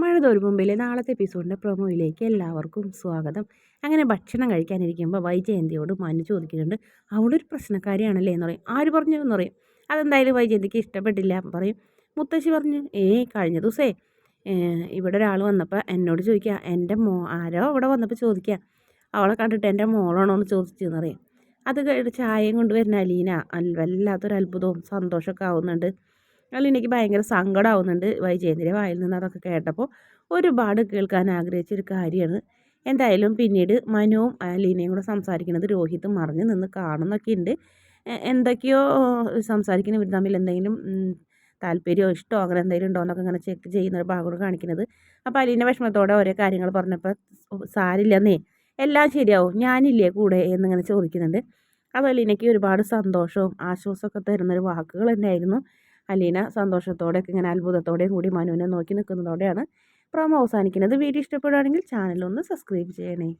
മഴ തോരുമുമ്പിലെ നാളത്തെ എപ്പിസോഡിന്റെ പ്രൊമോയിലേക്ക് എല്ലാവർക്കും സ്വാഗതം. അങ്ങനെ ഭക്ഷണം കഴിക്കാനിരിക്കുമ്പോൾ വൈജയന്തിയോട് മനു ചോദിക്കുന്നുണ്ട് അവിടെ ഒരു പ്രശ്നക്കാരിയാണല്ലേ? എന്ന് പറയും. ആര് പറഞ്ഞു? എന്ന് പറയും. അതെന്തായാലും വൈജയന്തിക്ക് ഇഷ്ടപ്പെട്ടില്ല പറയും. മുത്തശ്ശി പറഞ്ഞു ഏയ് കഴിഞ്ഞ ദിവസേ ഇവിടെ ഒരാൾ വന്നപ്പോൾ എന്നോട് ചോദിക്കുക എന്റെ മോ ആരോ അവിടെ വന്നപ്പോൾ ചോദിക്കുക അവളെ കണ്ടിട്ട് എന്റെ മോളാണോ എന്ന് ചോദിച്ചെന്ന് പറയും. അത് കഴിഞ്ഞ് ചായയും കൊണ്ടുവരുന്ന അലീന വല്ലാത്തൊരു അത്ഭുതവും സന്തോഷമൊക്കെ ആവുന്നുണ്ട്. അലീനയ്ക്ക് ഭയങ്കര സങ്കടമാവുന്നുണ്ട് വൈജയന്തിന്റെ വായിൽ നിന്ന് അതൊക്കെ കേട്ടപ്പോൾ ഒരുപാട് കേൾക്കാൻ ആഗ്രഹിച്ചൊരു കാര്യമാണ്. എന്തായാലും പിന്നീട് മനുവും ലീനയും കൂടെ സംസാരിക്കുന്നത് രോഹിത് മറിഞ്ഞ് നിന്ന് കാണുന്നൊക്കെ ഉണ്ട്. എന്തൊക്കെയോ സംസാരിക്കുന്ന ഇവർ തമ്മിൽ എന്തെങ്കിലും താല്പര്യമോ ഇഷ്ടമോ അങ്ങനെ എന്തെങ്കിലും ഉണ്ടോ എന്നൊക്കെ ഇങ്ങനെ ചെക്ക് ചെയ്യുന്ന ഒരു ഭാഗമാണ് കാണിക്കുന്നത്. അപ്പോൾ അലീന വിഷമത്തോടെ ഓരോ കാര്യങ്ങൾ പറഞ്ഞപ്പോൾ സാരില്ലെന്നേ എല്ലാം ശരിയാവും ഞാനില്ലേ കൂടെ? എന്നിങ്ങനെ ചോദിക്കുന്നുണ്ട്. അപ്പോൾ അലീനയ്ക്ക് ഒരുപാട് സന്തോഷവും ആശ്വാസമൊക്കെ തരുന്നൊരു വാക്കുകൾ തന്നെയായിരുന്നു. അലീന സന്തോഷത്തോടെയൊക്കെ ഇങ്ങനെ അത്ഭുതത്തോടെയും കൂടി മനുവിനെ നോക്കി നിൽക്കുന്നതോടെയാണ് പ്രൊമോ അവസാനിക്കുന്നത്. വീഡിയോ ഇഷ്ടപ്പെടുകയാണെങ്കിൽ ചാനലൊന്ന് സബ്സ്ക്രൈബ് ചെയ്യണേ.